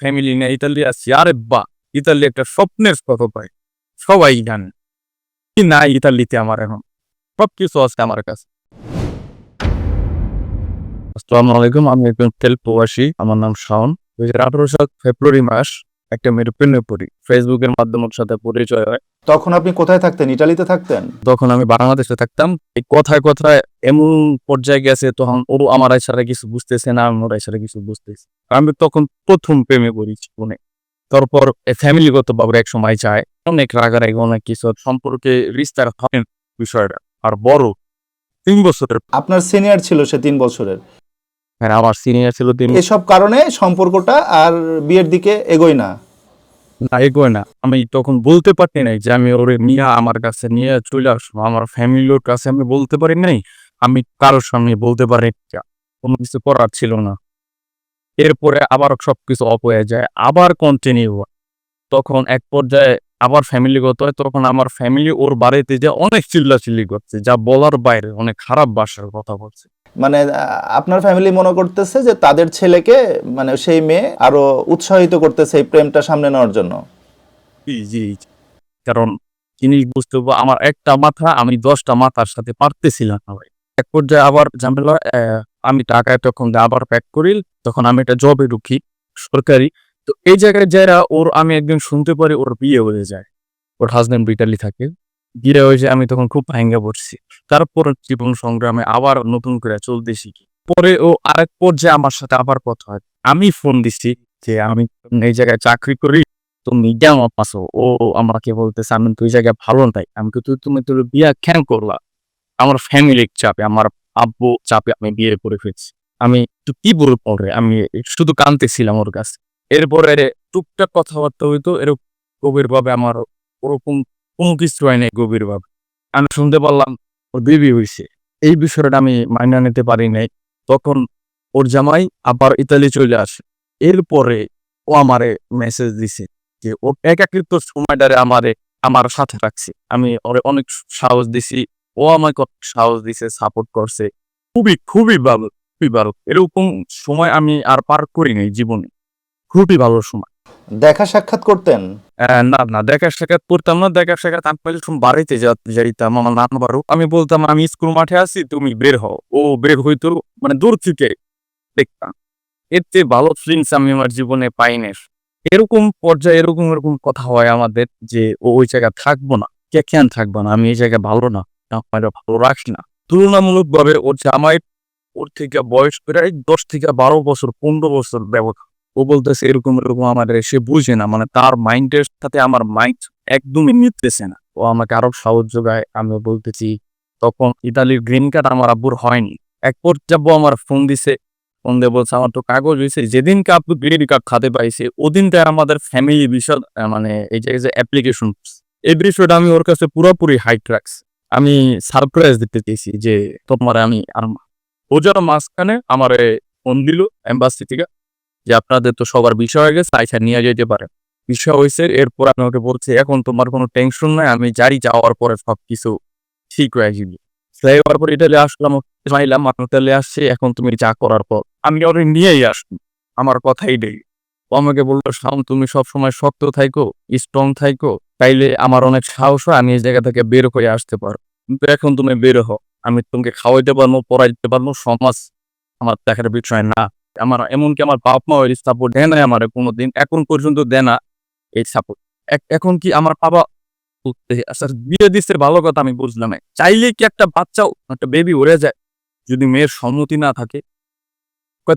Family নিয়ে Italy আসছি, আরে বা ইতালি একটা স্বপ্নের কথা পাই সবাই জানে। কি নাই ইতালিতে আমার এখন? সব কিছু আছে আমার কাছে। আসসালামু আলাইকুম, আমি একজন তেল প্রবাসী, আমার নাম শাওন। দুই হাজার আঠারো সাল ফেব্রুয়ারি মাস, একটা মেয়ের পড়ি ফেসবুকের মাধ্যমের সাথে পরিচয় হয়। তখন আপনি কোথায় থাকতেন? ইটালিতে থাকতেন? তখন আমি বাংলাদেশে থাকতাম। এই কথায় কথায় এমন পর্যায়ে গেছে তখন ও আমার ছাড়া কিছু বুঝতেছে না আমি ওর ছাড়া কিছু বুঝতেছে আমি তখন প্রথম প্রেমে পড়ি জীবনে। তারপর ফ্যামিলিগত ভাবে এক সময় যায়। অনেক রাগারাগি অনেক কিছু সম্পর্কে রিস্তার হয় বিষয়টা। আর বড় তিন বছরের আপনার সিনিয়র ছিল সে তিন বছরের। হ্যাঁ আমার সিনিয়র ছিল তিন এসব কারণে সম্পর্কটা আর বিয়ের দিকে এগোয় না। না, এগোয় না। আমি তখন বলতে পারি নাই যে আমি ওরে নিয়ে আমার কাছে নিয়ে চলে আসব। আমার ফ্যামিলির কাছে আমি বলতে পারি নাই। আমি কারোর সামনে বলতে পারি কোনো কিছু করার ছিল না। এরপরে আবার সবকিছু অপ হয়ে যায়, আবার কন্টিনিউ তখন এক পর্যায়ে আবার ফ্যামিলিগত হয়, তখন আমার ফ্যামিলি ওর বাড়িতে যে অনেক চিল্লাচিল্লি করছে, যা বলার বাইরে, অনেক খারাপ ভাষার কথা বলছে। মানে আপনার ফ্যামিলি মনে করতেছে যে তাদের ছেলেকে মানে সেই মেয়ে আরও উৎসাহিত করতেছে এই প্রেমটা সামনে নেওয়ার জন্য? জি। কারণ জিনিস বুঝতে আমার একটা মাথা, আমি দশটা মাথার সাথে পারতেছিলাম না ভাই। এক পর্যায়ে আবার ঝামেলা আমি টাকায় তখন আবার প্যাক করি, তখন আমি একটা জবে ঢুকি, সরকারি। তো এই জায়গায় যারা ওর, আমি একদিন শুনতে পারি ওর বিয়ে হয়ে যায়। ওর হাজব্যান্ড ইটালি থাকে। বিয়ে হয়ে যায় আমি তখন খুব ভাঙ্গা পড়ছি। তারপর জীবন সংগ্রামে আবার নতুন করে চলতে শিখি। পরে ও আরেক পর্যায়ে আমার সাথে আবার কথা হয়। আমি ফোন দিছি যে, আমি এই জায়গায় চাকরি করি তুমি কেমন পাছো ও আমাকে বলতেছে, আমি তুই জায়গায় ভালো নাই। আমি কিন্তু তুমি তোর বিয়া কেন করলা? আমার ফ্যামিলির চাপে, আমার আব্বু চাপে আমি বিয়ে করে ফেলছি। আমি তো কি বলব পরে? আমি শুধু কানতেছিলাম ওর কাছে। এরপরে টুকটাক কথাবার্তা হইতো, এরকম গভীরভাবে আমার ওরকম কোনো কিছু হয় নাই গভীর ভাবে আমি শুনতে পারলাম ওর বেবি হয়েছে এই বিষয়টা আমি মাইনা নিতে পারি নাই। তখন ওর জামাই আবার ইতালি চলে আসে। এরপরে ও আমারে মেসেজ দিছে যে ও একাকৃত সময়টারে আমারে, আমার সাথে রাখছে। আমি ওরে অনেক সাহস দিছি। ও আমাকে সাহস দিছে সাপোর্ট করছে। খুবই খুবই ভালো খুবই ভালো। এরকম সময় আমি আর পার করি নাই জীবনে। খুবই ভালো সময়। দেখা সাক্ষাৎ করতেন? না না, দেখা সাক্ষাৎ করতাম না, দেখা সাক্ষাৎ আমি যখন বাড়িতে যাইতাম, আমার নানা বাড়ু আমি বলতাম, আমি স্কুল মাঠে আছি, তুমি বের হও। ও বের হইতো মানে দূর থেকে দেখতাম। চেয়ে ভালো ফিলিংস আমি আমার জীবনে পাইনি এরকম পর্যায়ে এরকম এরকম কথা হয় আমাদের যে, ও ওই জায়গায় থাকব না, কে, কেন থাকব না? আমি এই জায়গায় ভালো না আমার ভালো রাখি না। তুলনামূলক ভাবে ওর জামাই, ওর থেকে বয়স প্রায় দশ থেকে বারো বছর, পনেরো বছর ব্যবধান। ও বলতেছে এরকম এরকম আমার, সে বুঝে না। মানে তার মাইন্ডের সাথে আমার মাইন্ড একদমই মিলতেছে না। ও আমাকে আরও সাহস যোগায় আমি বলতেছি, তখন ইতালির গ্রিন কার্ড আমার আব্বুর হয়নি। এক পর্যায়ে আমার ফোন দিছে ফোন দিয়ে বলছে, আমার তো কাগজ হয়েছে যেদিনকে আপনি গ্রিন কার্ড খাতে পাইছে ওদিনটা আমাদের ফ্যামিলি বিষয় মানে এই যে অ্যাপ্লিকেশন এই বিষয়টা আমি ওর কাছে পুরোপুরি হাইট রাখছি। আমি সারপ্রাইজ দিতে চেয়েছি যে তোমার আমি আর ও যেন মাঝখানে আমার ফোন দিল এম্বাসি থেকে যে আপনাদের তো সবার বিষয় হয়ে গেছে আইসা নিয়ে যেতে পারে। বিষয় হয়েছে, এরপর আমি ওকে বলছি, এখন তোমার কোনো টেনশন নাই, আমি জারি যাওয়ার পরে সবকিছু ঠিক হয়ে যাবে। যাওয়ার পর ইটালি আসলাম চাইলাম আমি ইটালি আসছি, এখন তুমি যা করার পর আমি ওরে নিয়েই আসব, আমার কথাই নেই। ও আমাকে বলল শাম তুমি সবসময় শক্ত থাইকো স্ট্রং থাইকো, তাইলে আমার অনেক সাহস হয়, আমি এই জায়গা থেকে বের হয়ে আসতে পারো কিন্তু এখন তুমি বের হও, আমি তোমাকে খাওয়াইতে পারব, পড়াইতে পারব, সমাজ আমার দেখার বিষয় না। আমার, এমনকি আমার বাপ মা ওই সাপোর্ট দেয় নাই আমার কোনোদিন, এখন পর্যন্ত দেয় না এই সাপোর্ট এখন কি আমার বাবা আচ্ছা বিয়ে দিচ্ছে ভালো কথা আমি বুঝলাম চাইলে কি একটা একটা বেবি যায় যদি মেয়ের সম্মতি না থাকে?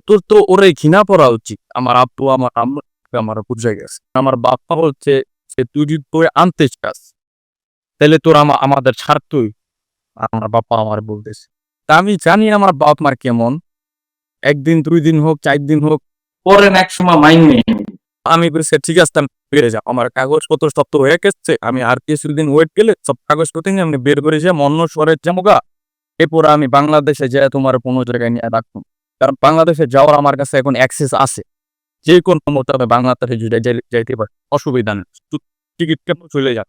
তোর তো ওরে ঘৃণা পড়া উচিত। আমার আব্বু, আমার আম্মু আমার বুঝে গেছে। আমার বাপ্পা বলছে যে, তুই যদি তোরে আনতে চাস তাহলে তোর আমা- আমাদের ছাড়তই আমার বাপ্পা আমার বলতেছে। তা আমি জানি আমার বাপ মার কেমন। একদিন দুই দিন হোক চার দিন হোক। পরে এক সময় মাইন নেই। আমি বলছি ঠিক আছে আমি বেড়ে যাও আমার কাগজপত্র সব তো হয়ে গেছে। আমি আর কিছুদিন ওয়েট গেলে সব কাগজপত্র নিয়ে আমি বের করে যাই অন্য শহরের জামুগা এরপর আমি বাংলাদেশে যাই তোমার কোনো জায়গায় নিয়ে রাখব। কারণ বাংলাদেশে যাওয়ার আমার কাছে এখন অ্যাক্সেস আছে। যে কোনো মতো আমি বাংলাদেশে যাই- যাই- যাইতে পারি অসুবিধা নেই। টিকিট কেমন চলে যাক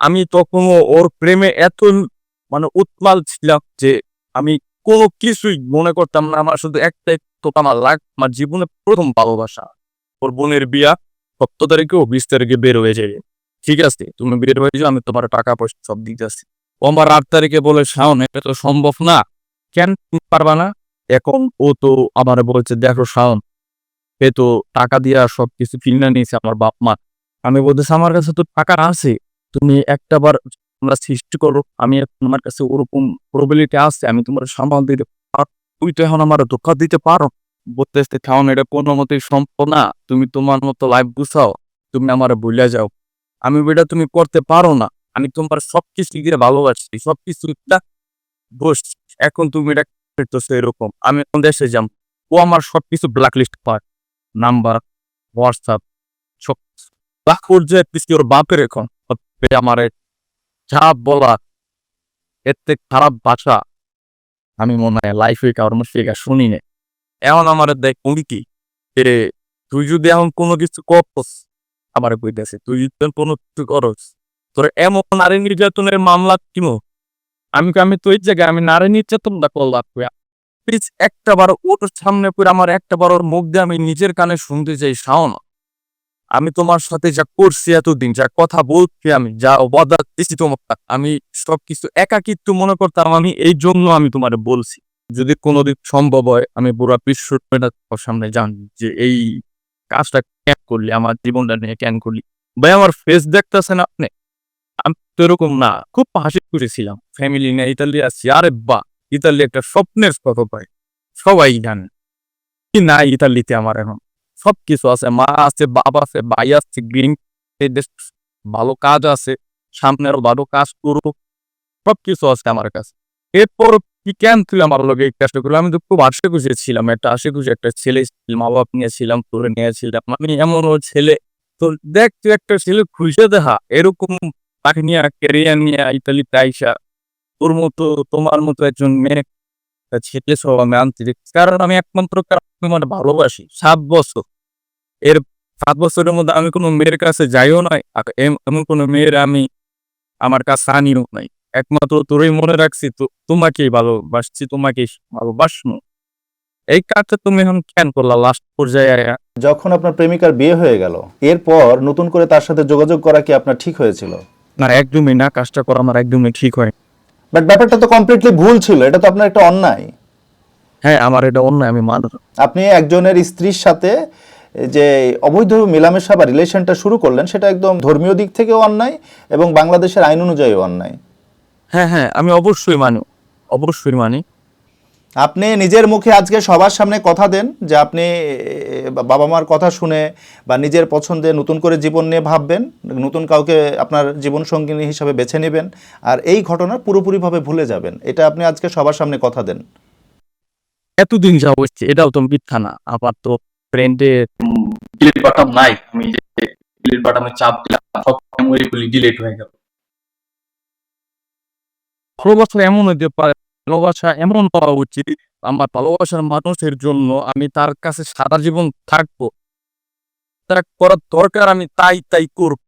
আমি তখন ওর প্রেমে এত মানে উৎমাল ছিলাম যে আমি কোনো কিছুই মনে করতাম না, আমার শুধু একটাই তো আমার লাগ, আমার জীবনে প্রথম ভালোবাসা। ওর বোনের বিয়া সপ্তাহ তারিখে ও বিশ তারিখে বের হয়ে যাবে। ঠিক আছে, তুমি বের হয়ে যাও, আমি তোমার টাকা পয়সা সব দিতেছি। ও আমার আট তারিখে বলে, শাওন, এটা তো সম্ভব না। কেন পারবা না? এখন ও তো আমার বলছে, দেখো শাওন, এ তো টাকা দিয়া সব কিছু কিনে নিয়েছে আমার বাপ মা। আমি বলতেছি, আমার কাছে তো টাকা আছে। তুমি একটা বার তোমরা সৃষ্টি করো, আমি আমার কাছে ওরকম প্রবিলিটি আছে, আমি তোমার সামাল দিতে পারো তুই তো এখন আমার ধোকা দিতে পারো। বলতেছে খাওন এটা কোনো মতেই সম্ভব না। তুমি তোমার মতো লাইফ বুঝাও তুমি আমার ভুলে যাও। আমি বেটা তুমি করতে পারো না। আমি তোমার সবকিছু দিয়ে ভালোবাসি সব সবকিছু বস এখন তুমি এটা করতেছো এরকম। আমি দেশে যাম। ও আমার সবকিছু ব্ল্যাক লিস্ট পায়। নাম্বার হোয়াটসঅ্যাপ সব ব্ল্যাক পর্যায়ে পিছিয়ে ওর বাপের এখন। আমার যা বলা এর থেকে খারাপ ভাষা। আমি মনে হয় লাইফে কারোর মুখে থেকে শুনি না এখন আমার দেখ উনি কি? এ, তুই যদি এখন কোনো কিছু করস আমার কইতেছে, তুই যদি কোনো কিছু করস, তোর এমন নারী নির্যাতনের মামলা কিনো আমি আমি তো এই জায়গায়, আমি নারী নির্যাতন দা করলাম প্লিজ একটা বার ওর সামনে পড়ে আমার একটা বার ওর মুখ দিয়ে আমি নিজের কানে শুনতে চাই শাওন আমি তোমার সাথে যা করছি এতদিন, যা কথা বলছি আমি, যা অবদা দিছি তোমার আমি সবকিছু একাকিত্ব মনে করতাম, আমি এই জন্য আমি তোমারে বলছি। যদি কোনোদিন সম্ভব হয়, আমি পুরা বিশ্ব সামনে জানি যে এই কাজটা কেন করলি, আমার জীবনটা নিয়ে কেন করলি। ভাই, আমার ফেস দেখতেছেন আপনি? আমি তো এরকম না, খুব হাসি করেছিলাম ফ্যামিলি নিয়ে ইতালি আছি আরে বা ইতালি একটা স্বপ্নের কথা পাই সবাই জানে। কি নাই ইতালিতে আমার এখন? সবকিছু আছে, মা আছে, বাবা আছে, ভাই আছে গ্রিন ভালো কাজ আছে সামনে আরও ভালো কাজ করব সবকিছু আছে আমার কাছে। এরপর কি কেন তুই আমার লোকে কাজটা করল? আমি তো খুব আশে খুশি ছিলাম, একটা আশে খুশি একটা ছেলে মা বাপ নিয়েছিলাম তোরে নিয়েছিলাম। আমি এমন ছেলে, তো দেখ তুই একটা ছেলে খুঁজে দেখা এরকম তাকে নিয়ে ক্যারিয়ার নিয়ে ইতালি তাইসা তোর মতো, তোমার মতো একজন মেয়ে ছেলে সব আমি আনতে। কারণ আমি একমাত্র কারণ আমি মানে ভালোবাসি, সাত বছর। এর সাত বছরের মধ্যে আমি কোনো মেয়ের কাছে যাইও নাই এম- এমন কোনো মেয়ের আমি আমার কাছে আনিও নাই। একমাত্র তোরই মনে রাখছি তো তোমাকেই ভালোবাসছি তোমাকেই ভালোবাসনো এই কাজটা তুমি এখন কেন করলা লাস্ট পর্যায়ে যখন আপনার প্রেমিকার বিয়ে হয়ে গেল এরপর নতুন করে তার সাথে যোগাযোগ করা কি আপনার ঠিক হয়েছিল? না একদমই না কাজটা করা আমার একদমই ঠিক হয় বাট ব্যাপারটা তো কমপ্লিটলি ভুল ছিল এটা তো আপনার একটা অন্যায়। হ্যাঁ আমার এটা অন্যায় আমি মানব। আপনি একজনের স্ত্রীর সাথে যে অবৈধ মেলামেশা বা রিলেশনটা শুরু করলেন সেটা একদম ধর্মীয় দিক থেকেও অন্যায় এবং বাংলাদেশের আইন অনুযায়ীও অন্যায়। হ্যাঁ হ্যাঁ আমি অবশ্যই মানি অবশ্যই মানি। আপনি নিজের মুখে আজকে সবার সামনে কথা দেন যে আপনি বাবা মার কথা শুনে বা নিজের পছন্দে নতুন করে জীবন নিয়ে ভাববেন নতুন কাউকে আপনার জীবন সঙ্গিনী হিসাবে বেছে নেবেন আর এই ঘটনা পুরোপুরিভাবে ভুলে যাবেন। এটা আপনি আজকে সবার সামনে কথা দেন। এতদিন যা হচ্ছে এটাও তো মিথ্যা না আমার তো ফ্রেন্ডে ডিলিট বাটন নাই। আমি যে ডিলিট বাটনে চাপ দিলাম সব মেমোরিগুলি ডিলিট হয়ে গেল। ভালোবাসা এমন হতে পারে ভালোবাসা এমন উচিত আমার ভালোবাসার মানুষের জন্য আমি তার কাছে সারা জীবন থাকব। তার করার দরকার আমি তাই তাই করব।